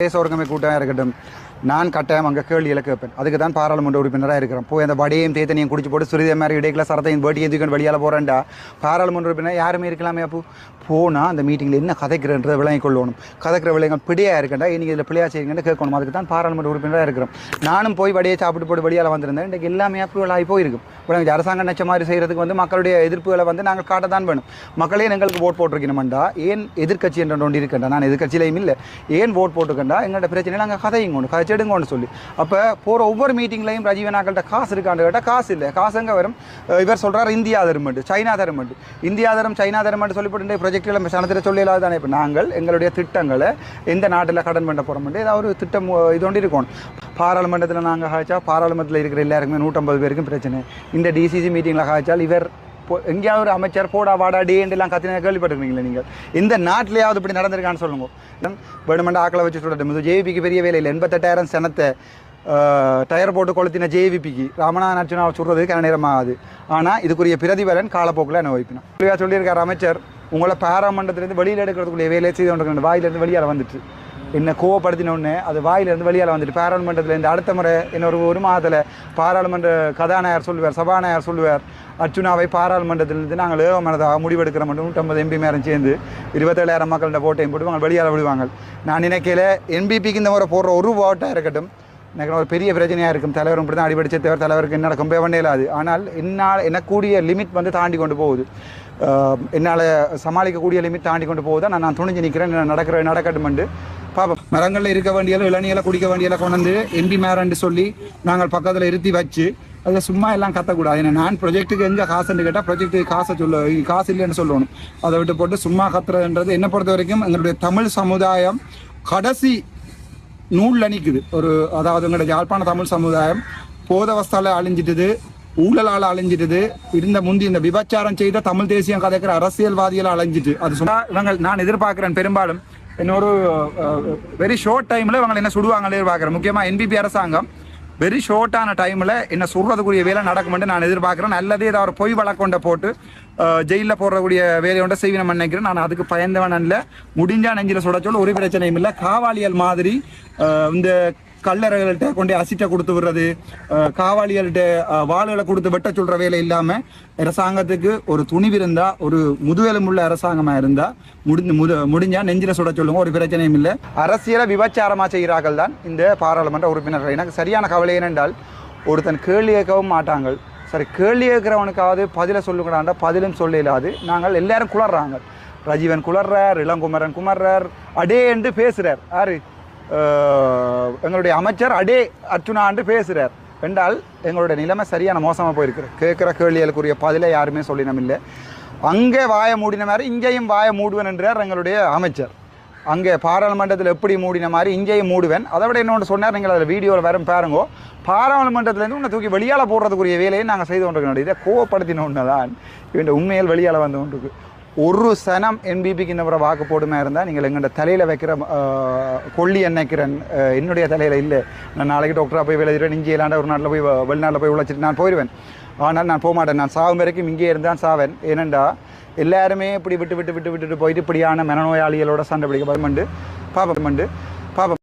சொர்க்கமே ஒருங்கமை கூட்டம் இருக்கட்டும். நான் கட்டாயம் அங்கே கேள்விகளை கேட்பேன் அதுக்கு தான் பாராளுமன்ற உறுப்பினராக இருக்கிறேன். போய் அந்த வடையும் தேத்தனையும் குடிச்சு போட்டு சுரிதே மாதிரி இடையில சரத்தையும் வேட்டியும் தூக்கிட்டு வெளியால் போகிறேன்டா பாராளுமன்ற உறுப்பினர் யாருமே இருக்கலாமே அப்போ? போனால் அந்த மீட்டிங்கில் என்ன கதைக்கிறன்றதை விளங்கிக் கொள்ளணும். கதைக்கிற விளையங்கள் பிடியாக இருக்கண்டா நீங்கள் இதில் பிள்ளையா செய்யுங்கன்னு கேட்கணும். அதுக்கு தான் பாராளுமன்ற உறுப்பினராக இருக்கிறோம் நானும் போய் வடையை சாப்பிட்டு போட்டு வெளியால் வந்திருந்தேன். இன்றைக்கு எல்லாமே ஆகி போயிருக்கும். விளங்குச்சு அரசாங்கம் நச்ச மாதிரி செய்கிறதுக்கு வந்து மக்களுடைய எதிர்ப்புகளை வந்து நாங்கள் காட்ட தான் வேணும். மக்களே எங்களுக்கு ஓட் போட்டிருக்கணும்டா ஏன் எதிர்க்கட்சி என்ற ஒன்று இருக்கண்டா நான் எதிர்கட்சியிலையும் இல்லை. ஏன் ஓட் போட்டுக்கண்டா எங்களோட பிரச்சனை நாங்கள் கதையும் கொண்டு கதைச்செடுங்கன்னு சொல்லி. அப்போ போகிற ஒவ்வொரு மீட்டிங்லையும் ரஜீவனாக்கள்கிட்ட காசு இருக்கான்னு கேட்டால் காசு இல்லை. காசு எங்கே வரும்? இவர் சொல்கிறார் இந்தியா தருமண்டு சைனா தருமண்டு இந்தியா தரம் சைனா தருமண்டு சொல்லிப்பட்டு ப்ரொஜெக்டில் சனத்தில் சொல்லி தானே? இப்போ நாங்கள் எங்களுடைய திட்டங்களை எந்த நாட்டில் கடன் பண்ண போகிறோம்ட்டு ஏதாவது ஒரு திட்டம் இது ஒன்று இருக்கணும். பாராளுமன்றத்தில் நாங்கள் காய்ச்சா பாராளுமன்றத்தில் இருக்கிற எல்லாருக்குமே நூற்றம்பது பேருக்கும் பிரச்சனை. இந்த டிசிசி மீட்டிங்கில் காய்ச்சால் இவர் எங்கேயாவது ஒரு அமைச்சர் போடா வாடா டேண்டெல்லாம் கத்தின கேள்விப்பட்டிருக்கீங்களா நீங்கள்? இந்த நாட்டிலேயாவது இப்படி நடந்திருக்கான்னு சொல்லுங்க. வேணுமெண்டா ஆக்களை வச்சு சொல்லட்டும் ஜேவிபிக்கு பெரிய வேலை இல்லை. எண்பத்தெட்டாயிரம் சனத்தை டயர் போட்டு கொளுத்தின ஜேவிபிக்கு ராமநாதன் அர்ச்சுனாவை சொல்கிறதுக்கு கன நேரமாகாது. ஆனால் இதுக்குரிய பிரதிபலன் காலப்போக்கில் அனுபவிக்கணும் தெளிவாக சொல்லியிருக்கார் அமைச்சர் உங்களை பாராமண்டத்திலேருந்து வெளியில் எடுக்கிறதுக்குரிய வேலையை செய்து கொண்டிருக்கிற வாயிலிருந்து வெளியால் வந்துட்டு. என்னை கோவப்படுத்தினோடனே அது வாயிலிருந்து வெளியால் வந்துட்டு பாராளுமன்றத்தில் அடுத்த முறை இன்னொரு ஒரு மாதத்தில் பாராளுமன்ற கதாநாயகர் சொல்லுவார் சபாநாயகர் சொல்லுவார். அர்ச்சுனாவை பாராளுமன்றத்திலிருந்து நாங்கள் ஏகமனதாக முடிவெடுக்கிற மட்டும் நூற்றம்பது எம்பி மேரம் சேர்ந்து இருபத்தேழாயிரம் மக்கள்கிட்ட போட்டையும் போட்டு அவங்க வெளியால் விடுவாங்க நான் நினைக்கல எம்பிபிக்கு இந்த முறை போடுற ஒரு ஓட்டாக இருக்கட்டும். எனக்கு ஒரு பெரிய பிரச்சனையாக இருக்கும். தலைவரும் இப்படி தான் அடிபடிச்ச தேவர் தலைவருக்கு என்ன நடக்கும்? போய் இல்லாது ஆனால் என்னால் எனக்கூடிய லிமிட் வந்து தாண்டி கொண்டு போகுது. என்னால் சமாளிக்கக்கூடிய லிமிட் தாண்டி கொண்டு போகுது? நான் நான் துணிஞ்சு நிற்கிறேன் நடக்கிற நடக்கட்டுமெண்டு. பாப்போம். மரங்களில் இருக்க வேண்டியதை இளநியலை குடிக்க வேண்டியதை கொண்டு எம்பி மேரண்டு சொல்லி நாங்கள் பக்கத்தில் இருத்தி வச்சு அதை சும்மா எல்லாம் கத்தக்கூடாது. ஏன்னா நான் ப்ரொஜெக்ட்டுக்கு எங்கே காசுன்னு கேட்டால் ப்ரொஜெக்ட்டுக்கு காசை சொல்ல காசு இல்லைன்னு சொல்லணும். அதை விட்டு போட்டு சும்மா கத்துறதுன்றது என்னை பொறுத்த வரைக்கும் எங்களுடைய தமிழ் சமுதாயம் கடைசி நூலில் நிற்குது ஒரு அதாவது எங்களுடைய யாழ்ப்பாண தமிழ் சமுதாயம் போதவஸ்தால அழிஞ்சிட்டுது ஊழலால் அழிஞ்சிட்டுது இருந்த முந்தி இந்த விபச்சாரம் செய்த தமிழ் தேசியம் கதைக்கிற அரசியல்வாதிகள் அழிஞ்சிட்டு. அது சொன்னா இவங்க நான் எதிர்பார்க்கிறேன் பெரும்பாலும் இன்னொரு வெரி ஷார்ட் டைமில் இவங்க என்ன சுடுவாங்களே எதிர்பார்க்குறேன் முக்கியமாக என்பிபி அரசாங்கம் வெரி ஷார்ட்டான டைமில் என்ன சொல்கிறதுக்குரிய வேலை நடக்குமென்று நான் எதிர்பார்க்குறேன். நல்லதே ஏதாவது ஒரு பொய் வழக்கொண்டை போட்டு ஜெயிலில் போடுறக்கூடிய வேலையோட செய்வினம் நினைக்கிறேன். நான் அதுக்கு பயந்தவன் இல்லை முடிஞ்சா நெஞ்சில் சுட சொல்ல ஒரு பிரச்சனையும் இல்லை. காவாலியல் மாதிரி இந்த கல்லறைகள்கிட்ட கொண்டு அசிட்ட கொடுத்து விடுறது காவாளிகள்கிட்ட வாள்களை கொடுத்து வெட்ட சொல்ற வேலை இல்லாம அரசாங்கத்துக்கு ஒரு துணிவு இருந்தா ஒரு முதுகெலும்புள்ள அரசாங்கமா இருந்தா முடிஞ்சு முது முடிஞ்சா நெஞ்சில சுட சொல்லுங்க ஒரு பிரச்சனையும் இல்லை. அரசியலை விபச்சாரமா செய்கிறார்கள் தான் இந்த பாராளுமன்ற உறுப்பினர்கள். எனக்கு சரியான கவலை என்னென்றால் ஒருத்தன் கேள்வி கேட்கவும் மாட்டாங்கள் சரி கேள்வி கேட்கிறவனுக்காவது பதிலை சொல்லுங்கடாண்டா பதிலும் சொல்ல இல்லாது நாங்கள் எல்லாரும் குளர்றாங்க. ரஜீவன் குளர்றார் இளங்குமரன் குமர்றார் அடே என்று பேசுறார். யாரு? எங்களுடைய அமைச்சர் அடே அர்ச்சுனாண்டு பேசுகிறார் என்றால் எங்களுடைய நிலைமை சரியான மோசமாக போயிருக்குது கேட்குற கேள்விகளுக்குரிய பதிலை யாருமே சொல்லினம் இல்லை அங்கே வாயை மூடின மாதிரி இங்கேயும் வாய மூடுவேன் என்றார் எங்களுடைய அமைச்சர். அங்கே பாராளுமன்றத்தில் எப்படி மூடின மாதிரி இங்கேயும் மூடுவேன். அதை விட இன்னொன்று சொன்னார் நீங்கள் அதில் வீடியோவில் வரும் பாருங்கோ. பாராளுமன்றத்திலேருந்து உன்னை தூக்கி வெளியால் போடுறதுக்குரிய வேலையை நாங்கள் செய்து கொண்டிருக்கோம் இதை கோவப்படுத்தின ஒன்று தான் இவன் உண்மையில் வெளியால் வந்து கொண்டிருக்கு. ஒரு சனம் என்பிபிக்கு இந்த முறை வாக்கு போடுமா இருந்தால் நீங்கள் எங்கள்கிட்ட தலையில் வைக்கிற கொள்ளி எண்ணெய்க்கிறேன் என்னுடைய தலையில் இல்லை. நான் நாளைக்கு டாக்டராக போய் விளையாடுறேன் இங்கே இல்லாண்ட ஒரு நாட்டில் போய் வெளிநாட்டில் போய் உழைச்சிட்டு நான் போயிடுவேன் ஆனால் நான் போக மாட்டேன் நான் சாவும் வரைக்கும் இங்கே இருந்தான் சாவேன். ஏனெண்டா எல்லாருமே இப்படி விட்டு விட்டு விட்டு விட்டுட்டு போயிட்டு இப்படியான மனநோயாளிகளோட சண்டை பிடிக்க பயமண்டு பாப்பம் பாப்பம்